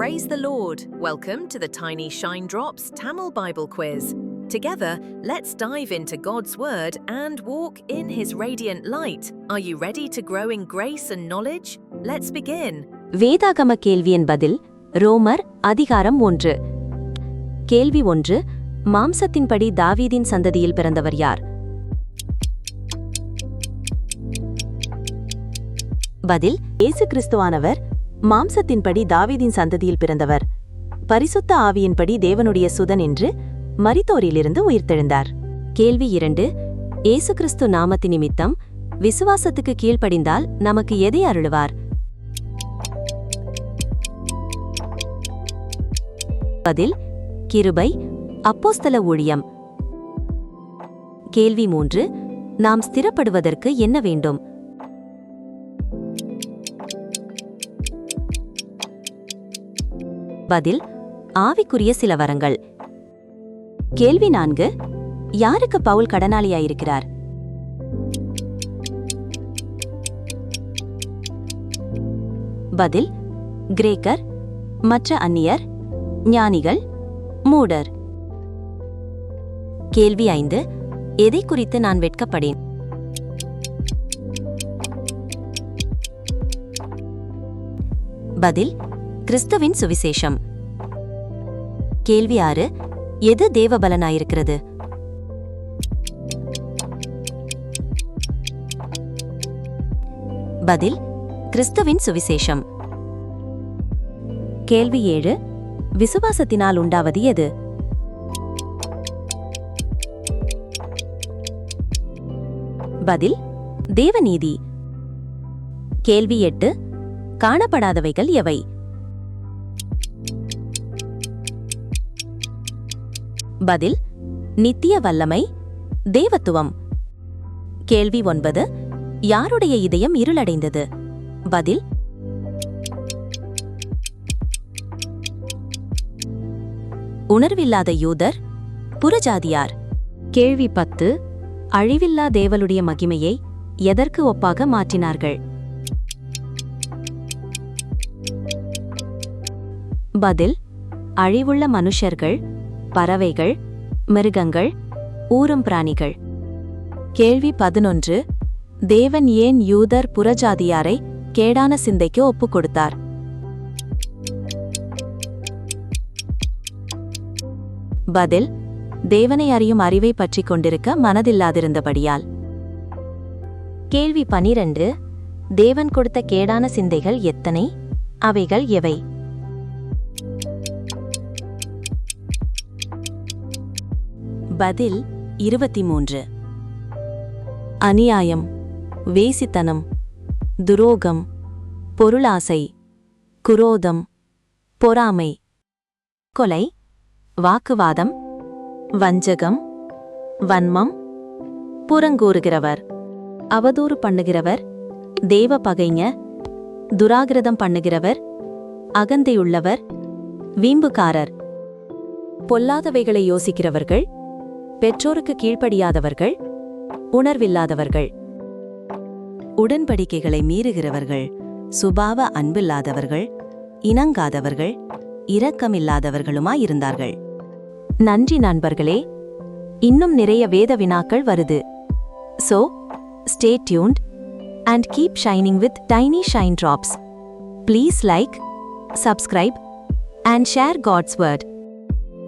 Praise the Lord. Welcome to the Tiny Shine Drops Tamil Bible Quiz. Together, let's dive into God's Word and walk in His radiant light. Are you ready to grow in grace and knowledge? Let's begin. வேதாகம கேள்வியின் பதில் ரோமர் அதிகாரம் ஒன்று கேள்வி ஒன்று மாம்சத்தின்படி தாவீதின் சந்ததியில் பிறந்தவர் யார் பதில் இயேசு கிறிஸ்துவானவர் மாம்சத்தின்படி தாவீதின் சந்ததியில் பிறந்தவர். பரிசுத்த ஆவியின்படி தேவனுடைய சுதன் என்று மரித்தோரிலிருந்து உயிர்த்தெழுந்தார். கேள்வி இரண்டு இயேசு கிறிஸ்து நாமத்து நிமித்தம் விசுவாசத்துக்கு கீழ்ப்படிந்தால் நமக்கு எதை அருளுவார்? பதில் கிருபை அப்போஸ்தல ஊழியம். கேள்வி மூன்று நாம் ஸ்திரப்படுவதற்கு என்ன வேண்டும்? பதில் ஆவிக்குரிய சில வரங்கள். கேள்வி நான்கு யாருக்கு பவுல் கடனாளியாயிருக்கிறார்? பதில் கிரேக்கர் மற்ற அந்நியர் ஞானிகள் மூடர். கேள்வி ஐந்து எதை குறித்து நான் வெட்கப்படேன்? பதில் கிறிஸ்துவின் சுவிசேஷம். கேள்வி ஆறு எது தேவபலனாயிருக்கிறது? பதில் கிறிஸ்துவின் சுவிசேஷம். கேள்வி ஏழு விசுவாசத்தினால் உண்டாவது எது? பதில் தேவநீதி. கேள்வி எட்டு காணப்படாதவைகள் எவை? பதில் நித்திய வல்லமை தேவத்துவம். கேள்வி ஒன்பது யாருடைய இதயம் இருளடைந்தது? பதில் உணர்வில்லாத யூதர் புறஜாதியார். கேள்வி பத்து அழிவில்லா தேவலுடைய மகிமையை எதற்கு ஒப்பாக மாற்றினார்கள்? பதில் அழிவுள்ள மனுஷர்கள் பறவைகள் மிருகங்கள் ஊரும் பிராணிகள். கேள்வி பதினொன்று. தேவன் ஏன் யூதர் புறஜாதியாரை கேடான சிந்தைக்கு ஒப்புக் கொடுத்தார்? பதில் தேவனை அறியும் அறிவை பற்றி கொண்டிருக்க மனதில்லாதிருந்தபடியால். கேள்வி பனிரெண்டு. தேவன் கொடுத்த கேடான சிந்தைகள் எத்தனை? அவைகள் எவை? பதில் இருபத்தி மூன்று அநியாயம் வேசித்தனம் துரோகம் பொருளாசை குரோதம் பொறாமை. கொலை வாக்குவாதம் வஞ்சகம் வன்மம் புறங்கூறுகிறவர். அவதூறு பண்ணுகிறவர் தேவ பகைஞ துராகிரதம் பண்ணுகிறவர் அகந்தையுள்ளவர் வீம்புக்காரர். பொல்லாதவைகளை யோசிக்கிறவர்கள் பெற்றோருக்கு கீழ்ப்படியாதவர்கள் உணர்வில்லாதவர்கள் உடன்படிக்கைகளை மீறுகிறவர்கள் சுபாவ அன்பில்லாதவர்கள் இணங்காதவர்கள் இரக்கமில்லாதவர்களுமாயிருந்தார்கள். நன்றி நண்பர்களே இன்னும் நிறைய வேத வினாக்கள் வருது. So stay tuned and keep shining with tiny shine drops please like subscribe and share God's word